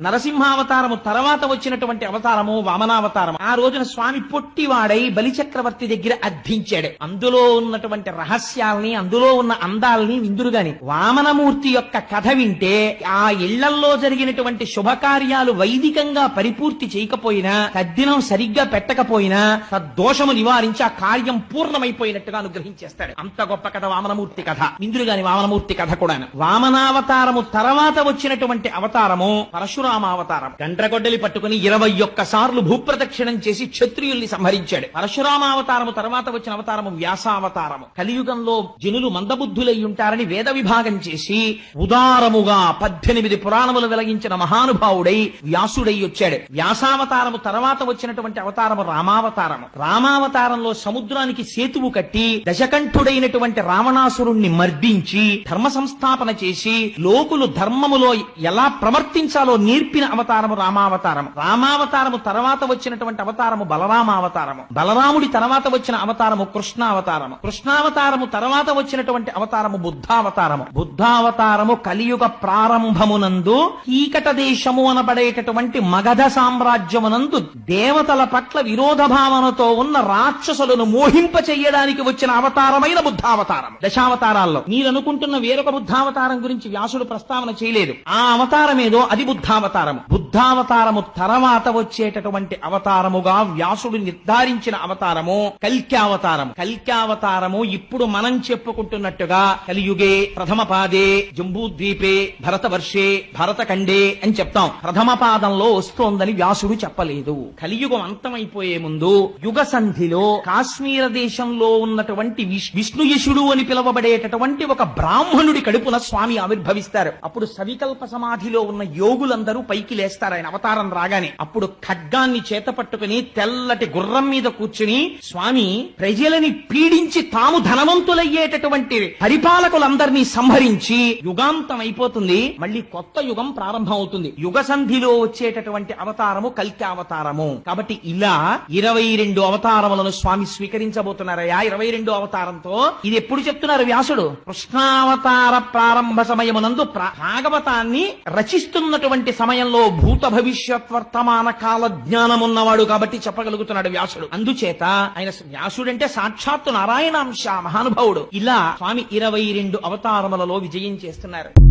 నరసింహావతారము తర్వాత వచ్చినటువంటి అవతారము వామనావతారము. ఆ రోజున స్వామి పొట్టివాడై బలిచక్రవర్తి దగ్గర అర్థించాడు. అందులో ఉన్నటువంటి రహస్యాల్ని అందులో ఉన్న అందాల్ని విందురుగాని వామనమూర్తి యొక్క కథ వింటే ఆ ఇళ్ళల్లో జరిగినటువంటి శుభకార్యాలు వైదికంగా పరిపూర్తి చేయకపోయినా తద్దినం సరిగ్గా పెట్టకపోయినా తద్దోషము నివారించి ఆ కార్యం పూర్ణమైపోయినట్టుగా అనుగ్రహించేస్తాడు. అంత గొప్ప కథ వామనమూర్తి కథ. ఇంద్రుడు వామనమూర్తి కథ కూడా వామనావతారము తర్వాత వచ్చినటువంటి అవతారము పరశురామావతారం. గండ్రగొడ్డలి పట్టుకుని ఇరవై ఒక్క సార్లు భూప్రదక్షిణం చేసి క్షత్రియుల్ని సంహరించాడు. పరశురామావతారము తర్వాత వచ్చిన అవతారము వ్యాసావతారము. కలియుగంలో జనులు మందబుద్ధులై ఉంటారని వేద విభాగం చేసి ఉదారముగా పద్దెనిమిది పురాణములు వెలగించిన మహానుభావుడై వ్యాసుడై వచ్చాడు. వ్యాసావతారము తర్వాత వచ్చినటువంటి అవతారము రామావతారము. రామావతారంలో సముద్రానికి సేతువు కట్టి దశకంఠుడైనటువంటి రావణాసురుణ్ణి మర్దించి ధర్మ సంస్థాపన చేసి లోకులు ధర్మములో ఎలా ప్రవర్తించాలో నేర్పిన అవతారము రామావతారము. రామావతారము తర్వాత వచ్చినటువంటి అవతారము బలరామావతారము బలరాముడి తర్వాత వచ్చిన అవతారము కృష్ణావతారము కృష్ణావతారము తర్వాత వచ్చినటువంటి అవతారము బుద్ధావతారము. బుద్ధావతారము కలియుగ ప్రారంభమునందు ఈకట దేశము అనబడేటటువంటి మగధ సామ్రాజ్యమునందు దేవతల పట్ల విరోధ భావనతో ఉన్న రాక్షసులను మోహింప చెయ్యడానికి వచ్చిన అవతారమైన బుద్ధావతారం దశావతారాల్లో. మీరు అనుకుంటున్న వేరొక బుద్ధావతారం గురించి వ్యాసుడు ప్రస్తావన చేయలేదు. ఆ అవతారం ఏదో అది బుద్ధావతారము బుద్ధావతారము తర్వాత వచ్చేటటువంటి అవతారముగా వ్యాసుడు నిర్ధారించిన అవతారము కల్క్యావతారము. కల్క్యావతారము ఇప్పుడు మనం చెప్పుకుంటున్నట్టుగా కలియుగే ప్రథమ పాదే జంబూద్వీపే భరతవర్షే భరతఖండే అని చెప్తాం. ప్రథమ పాదంలో వస్తోందని వ్యాసుడు చెప్పలేదు. కలియుగం అంతమైపోయే ముందు యుగ సంధిలో కాశ్మీర దేశంలో ఉన్నటువంటి విష్ణు విష్ణుయశుడు అని పిలువబడేటటువంటి ఒక బ్రాహ్మణుడి కడుపున స్వామి ఆవిర్భవిస్తారు. అప్పుడు సవికల్ప సమాధిలో ఉన్న యోగులందరూ పైకి లేస్తారు ఆయన అవతారం రాగానే. అప్పుడు ఖడ్గాన్ని చేత పట్టుకుని తెల్లటి గుర్రం మీద కూర్చుని స్వామి ప్రజలని పీడించి తాము ధనవంతులయ్యేటటువంటి పరిపాలకులందరినీ సంహరించి యుగాంతం అయిపోతుంది. మళ్ళీ కొత్త యుగం ప్రారంభం అవుతుంది యుగ సంధిలో వచ్చేటటువంటి అవతారము కల్కి అవతారము. కాబట్టి ఇలా ఇరవై రెండు అవతారములను స్వామి స్వీకరించబోతున్నారయ్యా. ఇరవై రెండు అవతారంతో ఇది ఎప్పుడు చెప్తున్నారు వ్యాసుడు? కృష్ణావతార ప్రారంభ సమయమునందు భాగవతాన్ని రచిస్తున్నటువంటి సమయంలో భూత భవిష్యత్ వర్తమాన కాల జ్ఞానం ఉన్నవాడు కాబట్టి చెప్పగలుగుతున్నాడు వ్యాసుడు. అందుచేత ఆయన వ్యాసుడంటే సాక్షాత్తు నారాయణాంశ మహానుభావుడు. ఇలా స్వామి ఇరవై రెండు అవతారములలో విజయం చేస్తున్నారు.